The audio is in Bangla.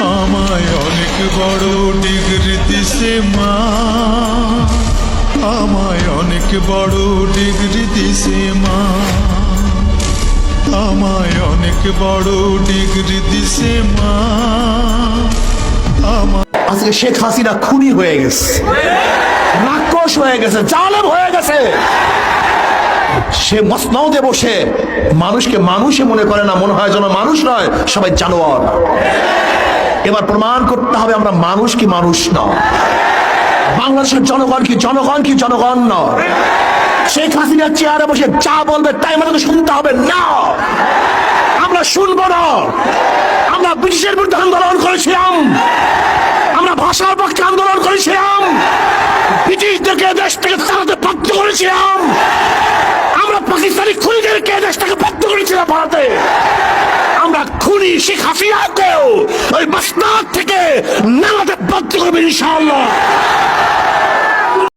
আমায় অনেক বড় ডিগ্রি দিছে মা। আমায় অনেক বড় ডিগ্রি দিছে মা। আমায় অনেক বড় ডিগ্রি দিছে মা। আজকে শেখ হাসিনা খুনি হয়ে গেছে। রাক্ষস হয়ে গেছে, জালেম হয়ে গেছে। সে মসনদে বসে মানুষকে মানুষই মনে করে না, মনে হয় যেন মানুষ নয়, সবাই জানোয়ার। এবার প্রমাণ করতে হবে আমরা মানুষ কি মানুষ নয়। বাংলাদেশের জনগণ কি জনগণ কি জনগণ নয়। শেখ হাসিনার চেয়ারে বসে যা বলবে তাই আমাদেরকে শুনতে হবে না। আমরা শুনব না। আমরা ব্রিটিশের বিরুদ্ধে আন্দোলন করেছিলাম। আমরা ভাষার পক্ষে আন্দোলন করেছিলাম। ব্রিটিশদেরকে দেশ থেকে তাড়াতে বাধ্য করেছিলাম। আমরা পাকিস্তানি খুনিদেরকে দেশ থেকে বাধ্য করেছিলাম ভারতে। হাসিনাকেও ওই মাসনাদ থেকে নামাতে বাধ্য করবে ইনশাআল্লাহ।